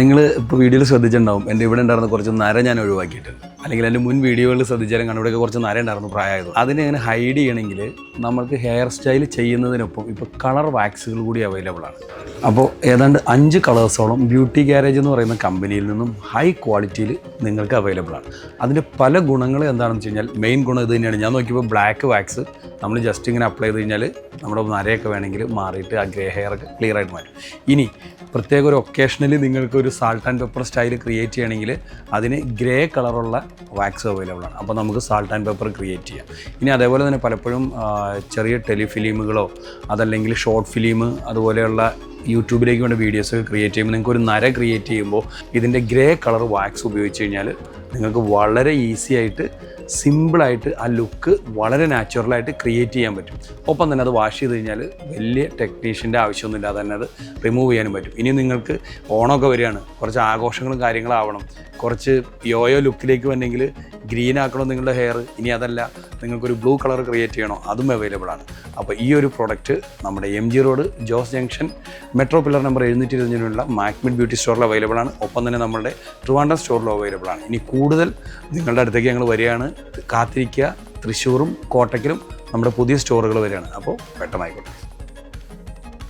നിങ്ങൾ ഇപ്പോൾ വീഡിയോയിൽ ശ്രദ്ധിച്ചിട്ടുണ്ടാവും. എന്റെ ഇവിടെ ഉണ്ടായിരുന്ന കുറച്ച് നര ഞാൻ ഒഴിവാക്കിയിട്ടുണ്ട്. അല്ലെങ്കിൽ എന്റെ മുൻ വീഡിയോകളിൽ ശ്രദ്ധിച്ചാലും ഇവിടെയൊക്കെ കുറച്ച് നര ഉണ്ടായിരുന്നു പ്രായമായത്. അതിനെ അങ്ങനെ ഹൈഡ് ചെയ്യണമെങ്കിൽ നമുക്ക് ഹെയർ സ്റ്റൈൽ ചെയ്യുന്നതിനൊപ്പം ഇപ്പോൾ കളർ വാക്സുകൾ കൂടി അവൈലബിൾ ആണ്. അപ്പോൾ ഏതാണ്ട് അഞ്ച് കളേഴ്സോളം ബ്യൂട്ടി ഗ്യാരേജ് എന്ന് പറയുന്ന കമ്പനിയിൽ നിന്നും ഹൈ ക്വാളിറ്റിയിൽ നിങ്ങൾക്ക് അവൈലബിൾ ആണ്. അതിന്റെ പല ഗുണങ്ങൾ എന്താണെന്ന് വെച്ച് കഴിഞ്ഞാൽ മെയിൻ ഗുണം ഇത് തന്നെയാണ്. ഞാൻ നോക്കിയപ്പോൾ ബ്ലാക്ക് വാക്സ് നമ്മൾ ജസ്റ്റ് ഇങ്ങനെ അപ്ലൈ ചെയ്ത് കഴിഞ്ഞാൽ നമ്മുടെ നരയൊക്കെ വേണമെങ്കിൽ മാറിയിട്ട് ആ ഗ്രേ ഹെയർ ഒക്കെ ക്ലിയർ ആയിട്ട് മാറ്റും. ഇനി പ്രത്യേക ഒരു ഒക്കേഷനിൽ നിങ്ങൾക്ക് ഒരു salt and pepper style create ചെയ്യണമെങ്കിൽ അതിന് ഗ്രേ കളറുള്ള വാക്സ് അവൈലബിൾ ആണ്. അപ്പോൾ നമുക്ക് സാൾട്ട് ആൻഡ് പെപ്പർ ക്രിയേറ്റ് ചെയ്യാം. ഇനി അതേപോലെ തന്നെ പലപ്പോഴും ചെറിയ ടെലിഫിലിമുകളോ അതല്ലെങ്കിൽ ഷോർട്ട് ഫിലിം അതുപോലെയുള്ള യൂട്യൂബിലേക്ക് വേണ്ട വീഡിയോസൊക്കെ ക്രിയേറ്റ് ചെയ്യുമ്പോൾ നിങ്ങൾക്ക് ഒരു നര ക്രിയേറ്റ് ചെയ്യുമ്പോൾ ഇതിന്റെ ഗ്രേ കളർ വാക്സ് ഉപയോഗിച്ച് കഴിഞ്ഞാൽ നിങ്ങൾക്ക് വളരെ ഈസി ആയിട്ട് സിമ്പിളായിട്ട് ആ ലുക്ക് വളരെ നാച്ചുറലായിട്ട് ക്രിയേറ്റ് ചെയ്യാൻ പറ്റും. ഒപ്പം തന്നെ അത് വാഷ് ചെയ്ത് കഴിഞ്ഞാൽ വലിയ ടെക്നീഷ്യന്റെ ആവശ്യമൊന്നുമില്ലാതെ തന്നെ അത് റിമൂവ് ചെയ്യാനും പറ്റും. ഇനി നിങ്ങൾക്ക് ഓണമൊക്കെ വരികയാണ്. കുറച്ച് ആഘോഷങ്ങളും കാര്യങ്ങളും ആവണം. കുറച്ച് യോയോ ലുക്കിലേക്ക് വന്നെങ്കിൽ ഗ്രീൻ ആക്കണം നിങ്ങളുടെ ഹെയർ? ഇനി അതല്ല. നിങ്ങൾക്കൊരു ബ്ലൂ കളർ ക്രിയേറ്റ് ചെയ്യണോ അതും അവൈലബിൾ ആണ്. അപ്പോൾ ഈ ഒരു പ്രോഡക്റ്റ് നമ്മുടെ M G road Jos junction metro pillar number എഴുന്നൂറ്റി ഇരുപതിനുള്ള മാക്മിഡ് ബ്യൂട്ടി സ്റ്റോറിൽ അവൈലബിൾ ആണ്. ഒപ്പം തന്നെ നമ്മുടെ ട്രിവാൻഡ്രം സ്റ്റോറിലും അവൈലബിൾ ആണ്. ഇനി കൂടുതൽ നിങ്ങളുടെ അടുത്തേക്ക് ഞങ്ങൾ വരികയാണ്. കാത്തിരിക്കുക. തൃശ്ശൂറും കോട്ടയ്ക്കലും നമ്മുടെ പുതിയ സ്റ്റോറുകൾ വരികയാണ്. അപ്പോൾ പെട്ടെന്നായിക്കോട്ടെ.